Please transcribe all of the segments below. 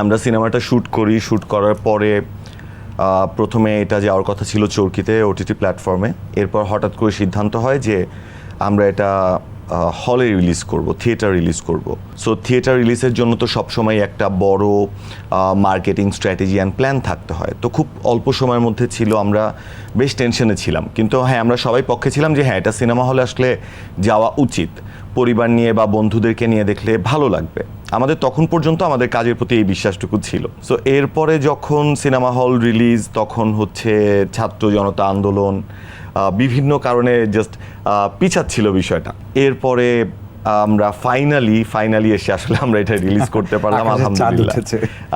আমরা সিনেমাটা শ্যুট করি শ্যুট করার পরে প্রথমে এটা যাওয়ার কথা ছিল চরকিতে ওটিটি প্ল্যাটফর্মে এরপর হঠাৎ করে সিদ্ধান্ত হয় যে আমরা এটা হলে রিলিজ করব থিয়েটার রিলিজ করব। সো থিয়েটার রিলিজের জন্য তো সবসময় একটা বড় মার্কেটিং স্ট্র্যাটেজি অ্যান্ড প্ল্যান থাকতে হয়। তো খুব অল্প সময়ের মধ্যে ছিল, আমরা বেশ টেনশনে ছিলাম। কিন্তু হ্যাঁ আমরা সবাই পক্ষে ছিলাম যে হ্যাঁ এটা সিনেমা হলে আসলে যাওয়া উচিত। পরিবার নিয়ে বা বন্ধুদেরকে নিয়ে দেখলে ভালো লাগবে। আমাদের তখন পর্যন্ত আমাদের কাজের প্রতি এই বিশ্বাসটুকু ছিল। সো এরপরে যখন সিনেমা হল রিলিজ, তখন হচ্ছে ছাত্র জনতা আন্দোলন বিভিন্ন কারণে জাস্ট পিছাচ্ছিল বিষয়টা। এরপরে আমরা ফাইনালি ফাইনালি এসে আসলে আমরা এটা রিলিজ করতে পারলাম আলহামদুলিল্লাহ।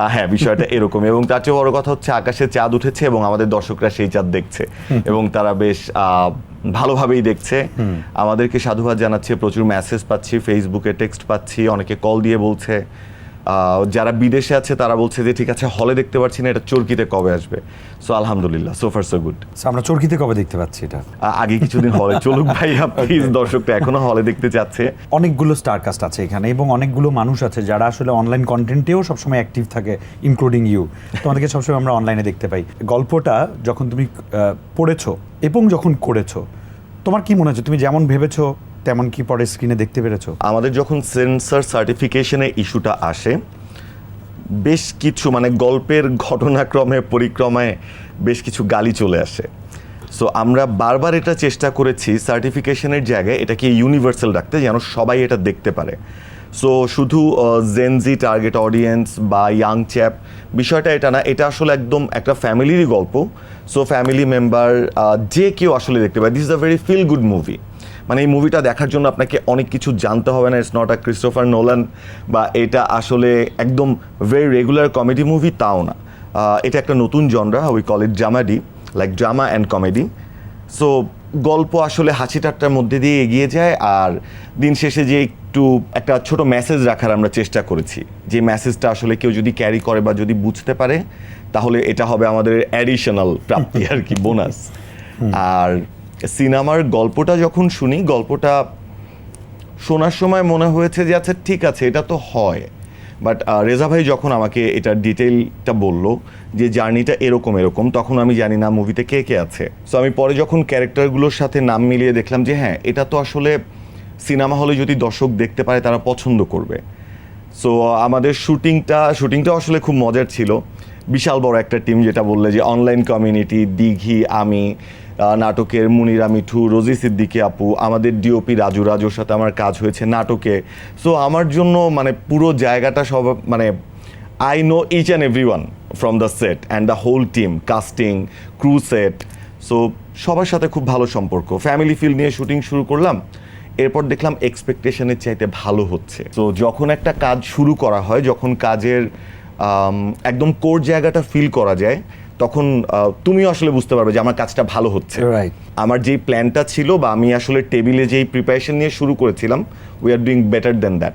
হ্যাঁ বিষয়টা এরকম। এবং তার চেয়ে বড় কথা হচ্ছে আকাশে চাঁদ উঠেছে এবং আমাদের দর্শকরা সেই চাঁদ দেখছে। এবং তারা বেশ আহ, ভালোভাবেই দেখছে। আমাদেরকে সাধুবাদ জানাচ্ছে প্রচুর মেসেজ পাচ্ছি ফেসবুকে টেক্সট পাচ্ছি অনেকে কল দিয়ে বলছে। যারা বিদেশে আছে তারা বলছে যে ঠিক আছে হলে দেখতে পাচ্ছি না এটা চরকিতে কবে আসবে? সো আলহামদুলিল্লাহ সো ফার সো গুড আমরা চরকিতে কবে দেখতে পাচ্ছি এটা? আগে কিছুদিন হলে চলুক ভাইয়া প্লিজ দর্শকটা এখনও হলে দেখতে চাচ্ছে। অনেকগুলো স্টার কাস্ট আছে এখানে এবং অনেকগুলো মানুষ আছে যারা আসলে অনলাইন কন্টেন্টেও সবসময় অ্যাক্টিভ থাকে ইনক্লুডিং ইউ তোমাদেরকে সবসময় আমরা অনলাইনে দেখতে পাই। গল্পটা যখন তুমি পড়েছো এবং যখন করেছ তোমার কি মনে হচ্ছে? তুমি যেমন ভেবেছো তেমন কি পরে স্ক্রিনে দেখতে পেরেছ? আমাদের যখন সেন্সর সার্টিফিকেশনের ইস্যুটা আসে, বেশ কিছু মানে গল্পের ঘটনাক্রমে পরিক্রমায় বেশ কিছু গালি চলে আসে। সো আমরা বারবার এটা চেষ্টা করেছি সার্টিফিকেশনের জায়গায় এটাকে ইউনিভার্সাল রাখতে, যেন সবাই এটা দেখতে পারে। সো শুধু জেনজি টার্গেট অডিয়েন্স বা ইয়াং চ্যাপ বিষয়টা এটা না, এটা আসলে একদম একটা ফ্যামিলিরই গল্প। সো ফ্যামিলি মেম্বার যে কেউ আসলে দেখতে পারে। This is a very feel good movie মানে এই মুভিটা দেখার জন্য আপনাকে অনেক কিছু জানতে হবে না। It's not a Christopher Nolan বা এটা আসলে একদম ভেরি রেগুলার কমেডি মুভি তাও না। এটা একটা নতুন genre we call it dramedy like drama and comedy so গল্প আসলে হাসি ঠাট্টার মধ্যে দিয়ে এগিয়ে যায় আর দিন শেষে যে একটু একটা ছোট মেসেজ রাখার আমরা চেষ্টা করেছি। যে মেসেজটা আসলে কেউ যদি ক্যারি করে বা যদি বুঝতে পারে তাহলে এটা হবে আমাদের অ্যাডিশনাল প্রাপ্তি আর কি বোনাস আর সিনেমার গল্পটা যখন শুনি, গল্পটা শোনার সময় মনে হয়েছে যে আচ্ছা ঠিক আছে, এটা তো হয়। বাট রেজা ভাই যখন আমাকে এটার ডিটেলটা বলল যে, জার্নিটা এরকম এরকম, তখন আমি জানি না মুভিতে কে কে আছে। সো আমি পরে যখন ক্যারেক্টারগুলোর সাথে নাম মিলিয়ে দেখলাম যে হ্যাঁ এটা তো আসলে সিনেমা হলে যদি দর্শক দেখতে পারে, তারা পছন্দ করবে। সো আমাদের শুটিংটা শুটিংটা আসলে খুব মজার ছিল। বিশাল বড় একটা টিম যেটা বললে যে, অনলাইন কমিউনিটি, দিঘি, আমি। নাটকের মুনিরা, মিঠু, রোজি সিদ্দিকি আপু, আমাদের ডিওপি রাজু, রাজুর সাথে আমার কাজ হয়েছে নাটকে। সো আমার জন্য মানে পুরো জায়গাটা সব মানে I know each and every one from the set and the whole team casting crew set so সবার সাথে খুব ভালো সম্পর্ক। ফ্যামিলি ফিল নিয়ে শুটিং শুরু করলাম। এরপর দেখলাম এক্সপেকটেশনের চাইতে ভালো হচ্ছে। তো যখন একটা কাজ শুরু করা হয়, যখন কাজের একদম কোর জায়গাটা ফিল করা যায় তখন তুমিও আসলে বুঝতে পারবে যে আমার কাজটা ভালো হচ্ছে. আমার যেই প্ল্যানটা ছিল বা আমি আসলে টেবিলে যেই প্রিপারেশন নিয়ে শুরু করেছিলাম we are doing better than that